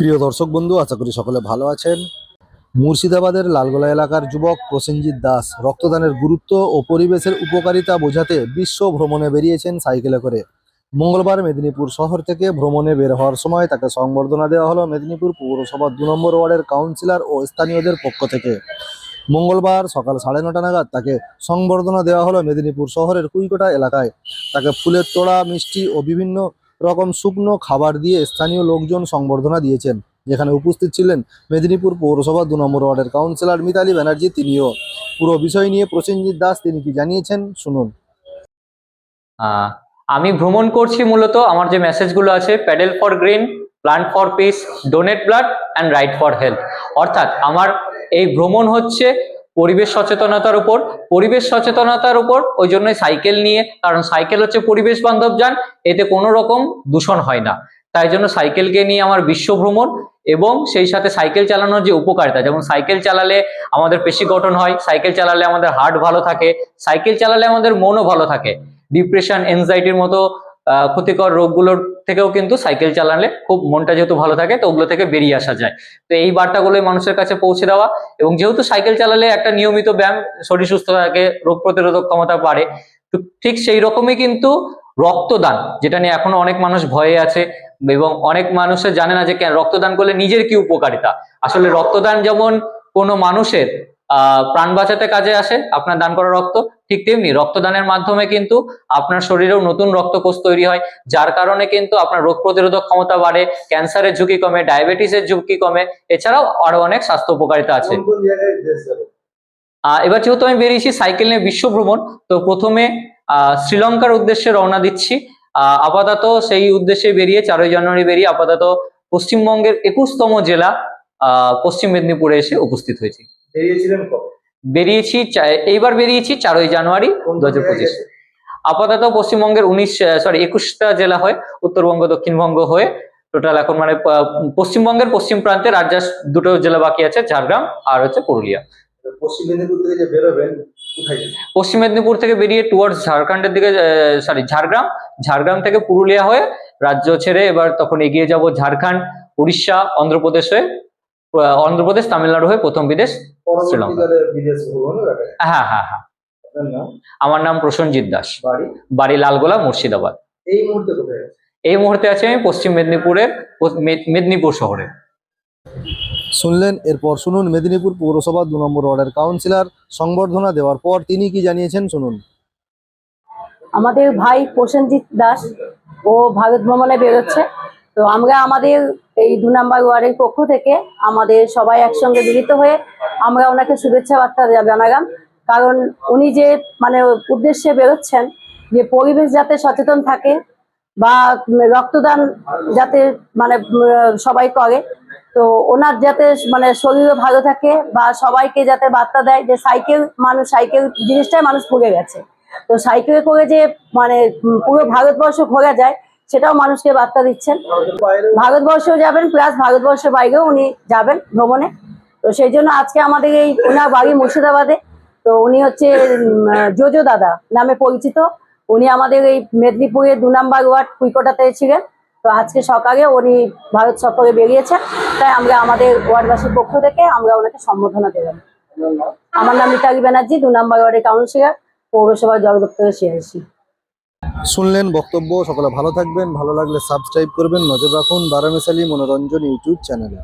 প্রিয় দর্শক বন্ধু, আশা করি সকলে ভালো আছেন। মুর্শিদাবাদের লালগোলা এলাকার যুবক প্রসেনজিৎ দাস রক্তদানের গুরুত্ব ও পরিবেশের উপকারিতা বোঝাতে বিশ্ব ভ্রমণে বেরিয়েছেন সাইকেলে করে। মঙ্গলবার মেদিনীপুর শহর থেকে ভ্রমণে বের হওয়ার সময় তাকে সংবর্ধনা দেওয়া হলো মেদিনীপুর পৌরসভার দু নম্বর ওয়ার্ডের কাউন্সিলর ও স্থানীয়দের পক্ষ থেকে। মঙ্গলবার সকাল সাড়ে নটা নাগাদ তাকে সংবর্ধনা দেওয়া হলো মেদিনীপুর শহরের কুইকোটা এলাকায়। তাকে ফুলের তোড়া, মিষ্টি ও বিভিন্ন রকম শুকনো খাবার দিয়ে স্থানীয় লোকজন সংবর্ধনা দিয়েছেন। যেখানে উপস্থিত ছিলেন মেদিনীপুর পৌরসভা দু নম্বর ওয়ার্ডের কাউন্সিলর মিতালি ব্যানার্জি, তিনিও। পুরো বিষয় নিয়ে প্রসেনজিৎ দাস, তিনি কি জানিয়েছেন? শুনুন। আমি ভ্রমণ করছি মূলত আমার যে মেসেজগুলো আছে paddle for green plant for peace donate blood and ride for health অর্থাৎ আমার এই ভ্রমণ হচ্ছে পরিবেশ সচেতনতার উপর, পরিবেশ সচেতনতার উপর, ওই জন্যই সাইকেল নিয়ে, কারণ সাইকেল হচ্ছে পরিবেশ বান্ধব যান, এতে কোনো রকম দূষণ হয় না। তাই জন্য সাইকেলকে নিয়ে আমার বিশ্ব ভ্রমণ এবং সেই সাথে সাইকেল চালানোর যে উপকারিতা, যেমন সাইকেল চালালে আমাদের পেশি গঠন হয় সাইকেল চালালে আমাদের হার্ট ভালো থাকে সাইকেল চালালে আমাদের মনও ভালো থাকে। ডিপ্রেশন এনজাইটির মতো ক্ষতিকর রোগগুলোর থেকেও কিন্তু সাইকেল চালালে খুব মনটা যেহেতু ভালো থাকে, তো ওগুলো থেকে বেরিয়ে আসা যায়। তো এই বার্তাগুলোই মানুষের কাছে পৌঁছে দেওয়া এবং যেহেতু সাইকেল চালালে একটা নিয়মিত ব্যায়াম শরীর সুস্থ থাকে, রোগ প্রতিরোধক ক্ষমতা বাড়ে, তো ঠিক সেই রকমই কিন্তু রক্তদান, যেটা নিয়ে এখনও অনেক মানুষ ভয়ে আছে এবং অনেক মানুষের জানে না যে রক্তদান করলে নিজের কি উপকারিতা। আসলে রক্তদান যেমন কোনো মানুষের প্রাণ বাঁচাতে কাজে আসে আপনার দান করা রক্ত। ঠিক তেমনি রক্তদানের মাধ্যমে কিন্তু আপনার শরীরেও নতুন রক্তকোষ তৈরি হয় যার কারণে কিন্তু আপনার রোগ প্রতিরোধক ক্ষমতা বাড়ে ক্যান্সারের ঝুঁকি কমে ডায়াবেটিসের ঝুঁকি কমে এছাড়াও আরও অনেক স্বাস্থ্য উপকারিতা আছে। আহ এবার যেহেতু আমি বেরিয়েছি সাইকেল নিয়ে বিশ্ব ভ্রমণ তো প্রথমে আহ শ্রীলঙ্কার উদ্দেশ্যে রওনা দিচ্ছি। আহ আপাতত সেই উদ্দেশ্যে বেরিয়ে চারই জানুয়ারি বেরিয়ে আপাতত পশ্চিমবঙ্গের একুশতম জেলা আহ পশ্চিম মেদিনীপুরে এসে উপস্থিত হয়েছি। বেরিয়েছিলেন কবে? বেরিয়েছি এইবার বেরিয়েছি চারই জানুয়ারি দু হাজার পঁচিশ। আপাতত পশ্চিমবঙ্গের উনিশ সরি একুশটা জেলা হয়ে উত্তরবঙ্গ দক্ষিণবঙ্গ হয়ে টোটাল এখন মানে পশ্চিমবঙ্গের পশ্চিম প্রান্তে রাজ্যের দুটো জেলা বাকি আছে ঝাড়গ্রাম আর হচ্ছে পুরুলিয়া। পশ্চিম মেদিনীপুর থেকে যে বেরোবেন কোথায় পশ্চিম মেদিনীপুর থেকে বেরিয়ে টুয়ার্ডস ঝাড়খণ্ডের দিকে সরি ঝাড়গ্রাম ঝাড়গ্রাম থেকে পুরুলিয়া হয়ে রাজ্য ছেড়ে এবার তখন এগিয়ে যাব ঝাড়খণ্ড উড়িষ্যা অন্ধ্রপ্রদেশ হয়ে অন্ধ্রপ্রদেশ তামিলনাড়ু হয়ে প্রথম বিদেশ শ্রীলঙ্কা। হ্যাঁ হ্যাঁ হ্যাঁ। আমার নাম প্রসেনজিৎ দাস। বাড়ি? বাড়ি লালগোলা মুর্শিদাবাদ। এই মুহূর্তে কোথায়? এই মুহূর্তে আছে আমি পশ্চিম মেদিনীপুরের মেদিনীপুর শহরে। শুনলেন এরপর শুনুন মেদিনীপুর পৌরসভা দু নম্বর ওয়ার্ডের কাউন্সিলর সংবর্ধনা দেওয়ার পর তিনি কি জানিয়েছেন শুনুন। আমাদের ভাই প্রসেনজিৎ দাস ও ভারত ভ্রমণে বেরোচ্ছে। তো আমরা আমাদের এই দু নম্বর ওয়ার্ডের পক্ষ থেকে আমাদের সবাই একসঙ্গে মিলিত হয়ে আমরা ওনাকে শুভেচ্ছা বার্তা জানালাম। কারণ উনি যে মানে উদ্দেশ্যে বেরোচ্ছেন, যে পরিবেশ যাতে সচেতন থাকে বা রক্তদান যাতে মানে সবাই করে, তো ওনার যাতে মানে শরীরও ভালো থাকে বা সবাইকে যাতে বার্তা দেয় যে সাইকেল মানুষ, সাইকেল জিনিসটাই মানুষ ভুলে গেছে। তো সাইকেলে করে যে মানে পুরো ভারতবর্ষ ঘোরা যায় সেটাও মানুষকে বার্তা দিচ্ছেন। ভারতবর্ষেও যাবেন প্লাস ভারতবর্ষের বাইরেও উনি যাবেন ভ্রমণে। তো সেই জন্য আজকে আমাদের এই ওনার বাড়ি মুর্শিদাবাদে। তো উনি হচ্ছে জোজো দাদা নামে পরিচিত। উনি আমাদের এই মেদিনীপুরের দু নম্বর ওয়ার্ড কুইকোটাতে ছিলেন। তো আজকে সকালে উনি ভারত সফরে বেরিয়েছেন। তাই আমরা আমাদের ওয়ার্ডবাসীর পক্ষ থেকে আমরা ওনাকে সম্বোধনা দেবেন আমার নাম মিতালি ব্যানার্জি, দু নম্বর ওয়ার্ডের কাউন্সিলর পৌরসভা জল দপ্তরের শুনলেন বক্তব্য, সকলে ভালো থাকবেন, ভালো লাগলে সাবস্ক্রাইব করবেন, নজর রাখুন বারামেশালী মনোরঞ্জন ইউটিউব চ্যানেলে।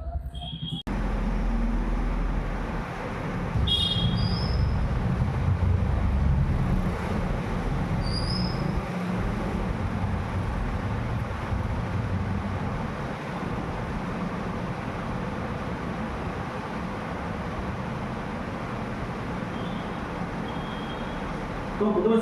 তো প্রথমে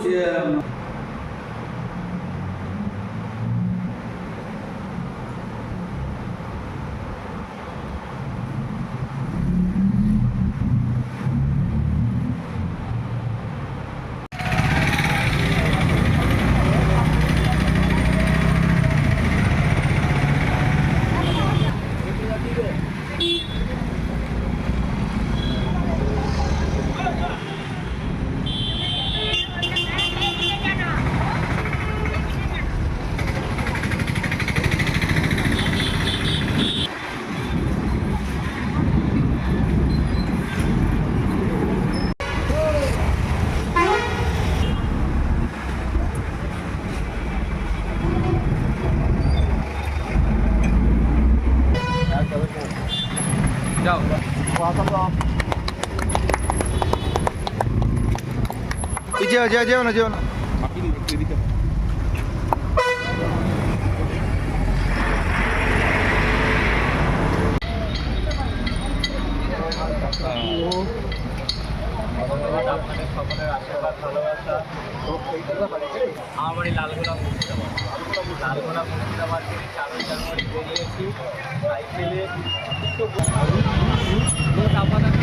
যেও যেও যেও না যেও না। লালগোলা মুর্শিদাবাদ থেকে চারই জানুয়ারি বেরিয়েছি। সাইকেলে। আপাতত